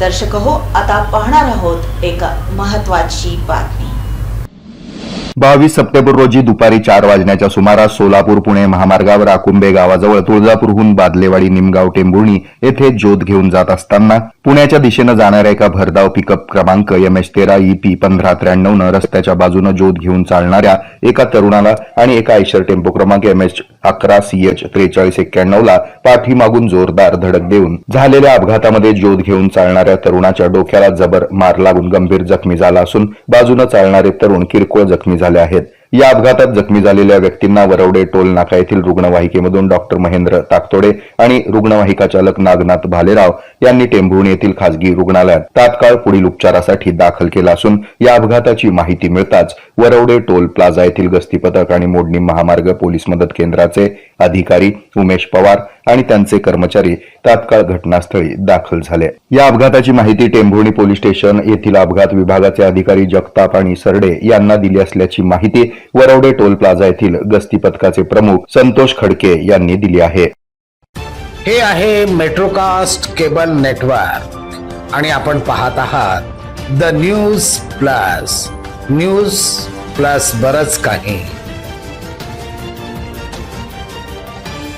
दर्शक हो आता पाहणार आहोत एक महत्वाची बातमी. बावीस सप्टेंबर रोजी दुपारी चार वाजण्याच्या सुमारास सोलापूर पुणे महामार्गावर आकुंबे गावाजवळ तुळजापूरहून बादलेवाडी निमगाव टेंभुर्णी येथे ज्योत घेऊन जात असताना पुण्याच्या दिशेनं जाणाऱ्या एका भरधाव पिकअप क्रमांक एम एच तेरा ईपी पंधरा त्र्याण्णवनं रस्त्याच्या बाजूनं ज्योत घेऊन चालणाऱ्या एका तरुणाला आणि एका आयशर टेम्पो क्रमांक एम एच अकरा सी एच त्रेचाळीस एक्क्याण्णवला पाठीमागून जोरदार धडक देऊन झालेल्या अपघातामध्ये जोध घेऊन चालणाऱ्या तरुणाच्या डोक्याला जबर मार लागून गंभीर जखमी झाला असून बाजूनं चालणारे तरुण किरकोळ जखमी झाले आहेत. या अपघातात जखमी झालेल्या व्यक्तींना वरवडे टोल नाका येथील रुग्णवाहिकेमधून डॉक्टर महेंद्र ताकतोडे आणि रुग्णवाहिका चालक नागनाथ भालेराव यांनी टेंभुर्णी येथील खासगी रुग्णालयात तात्काळ पुढील उपचारासाठी दाखल केला असून या अपघाताची माहिती मिळताच वरवडे टोल प्लाझा येथील गस्ती पथक आणि मोडणी महामार्ग पोलीस मदत केंद्राचे अधिकारी उमेश पवार आणि त्यांचे कर्मचारी तात्काळ घटनास्थळी दाखल झाले. या अपघाताची माहिती टेंभोणी पोलीस स्टेशन येथील अपघात विभागाचे अधिकारी जगताप आणि सरडे यांना दिली असल्याची माहिती वरवडे टोल प्लाझा येथील गस्ती पथकाचे प्रमुख संतोष खडके यांनी दिली आहे. हे आहे मेट्रोकास्ट केबल नेटवर्क. आणि आपण पाहत आहात the news plus. News plus बरच काही.